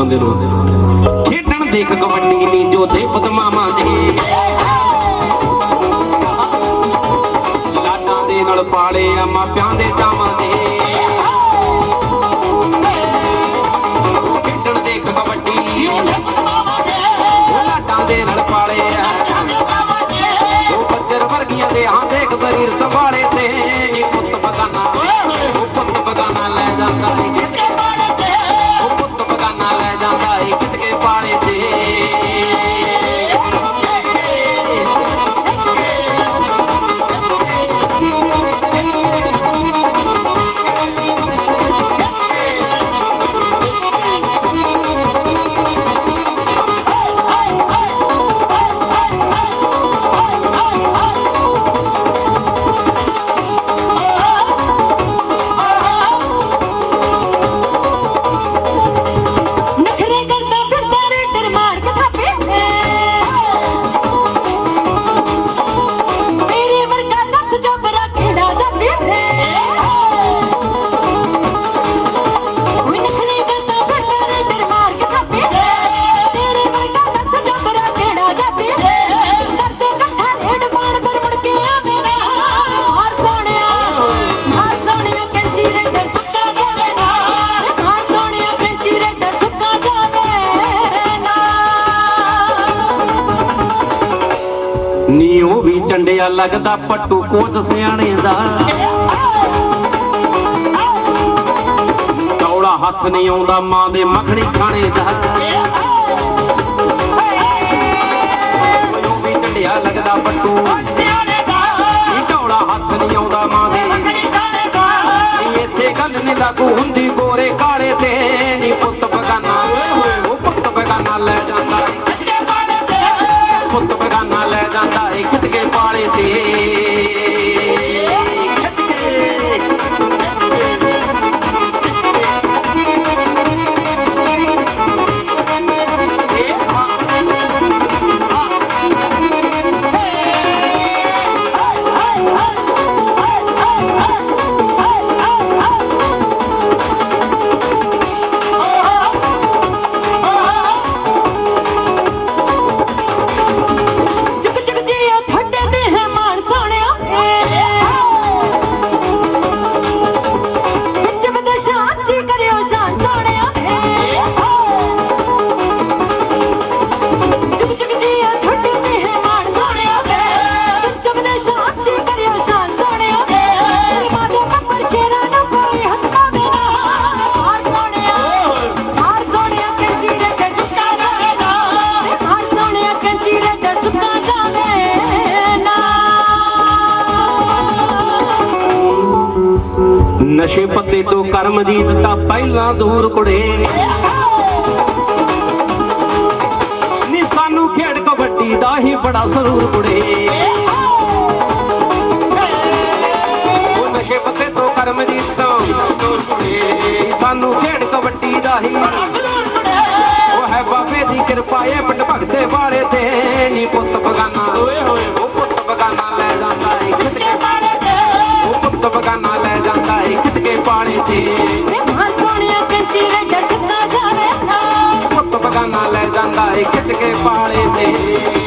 ਬੰਦੇ ਨੂੰ ਖੇਡਣ ਦੇਖ ਕਬੱਡੀ ਨੀ ਜੋ ਦੇ ਪਦਮਾਵਾਂ ਦੇ। ਲਾਡਾਂ ਦੇ ਨਾਲ ਪਾਲੇ ਆ ਮਾਪਿਆਂ ਦੇ ਚਾਵਾਂ ਦੇ। ਖੇਡਣ ਦੇਖ ਕਬੱਡੀ ਲਾਡਾਂ ਦੇ ਨਾਲ ਪਾਲੇ ਆ। ਉਹ ਬੱਜਰ ਵਰਗੀਆਂ ਦੇ ਹਾਂ ਦੇਖ ਸਰੀਰ ਸੰਭਾਲੇ ਤੇ। ਚੰਡਿਆ ਲੱਗਦਾ ਪੱਟੂ ਕੋਚ ਸਿਆਣੇ ਦਾ। ਕੌੜਾ ਹੱਥ ਨਹੀਂ ਆਉਂਦਾ ਮਾਂ ਦੇ ਮੱਖਣੀ ਖਾਣੇ ਦਾ। ਉਹ ਵੀ ਚੰਡਿਆ ਲੱਗਦਾ ਪੱਟੂ। ਨੀ ਕੌੜਾ ਹੱਥ ਨਹੀਂ ਆਉਂਦਾ ਮਾਂ ਦੇ। ਨੀ ਇੱਥੇ ਗੱਲ ਨਹੀਂ ਲਾਗੂ ਹੁੰਦੀ ਗੋਰੇ ਕਾਲੇ Kadeo Sean, Sora! ਨਸ਼ੇ ਪੱਤੇ ਤੋਂ ਕਰਮਜੀਤ ਤਾਂ ਪਹਿਲਾਂ ਦੂਰ ਕੁੜੇ। ਨੀ ਸਾਨੂੰ ਖੇਡ ਕਬੱਡੀ ਦਾ ਹੀ ਬੜਾ ਸਰੂਰ ਕੁੜੇ। ਉਹ ਨਸ਼ੇ ਪੱਤੇ ਤੋਂ ਕਰਮਜੀਤ ਤਾਂ ਦੂਰ ਕੁੜੇ। ਨੀ ਸਾਨੂੰ ਖੇਡ ਕਬੱਡੀ ਦਾ ਹੀ ਉਹ ਹੈ ਬਾਬੇ ਦੀ ਕਿਰਪਾ ਏ ਪਿੰਡ ਭਗਤੇ ਵਾਲੇ ਤੇ। ਨੀ ਪੁੱਤ ਬਗਾਨਾ ਓਏ ਹੋਏ ਉਹ ਪੁੱਤ ਬਗਾਨਾ ਲੈ ਜਾਂਦਾ ਏ। ਖਿੱਚ ਕੇ ਉਹ ਪੁੱਤ ਬਗਾਨਾ ਤੇ ਲੈ ਜਾਂਦਾ ਏ ਖਿੱਚ ਕੇ ਪਾਲੇ ਤੇ।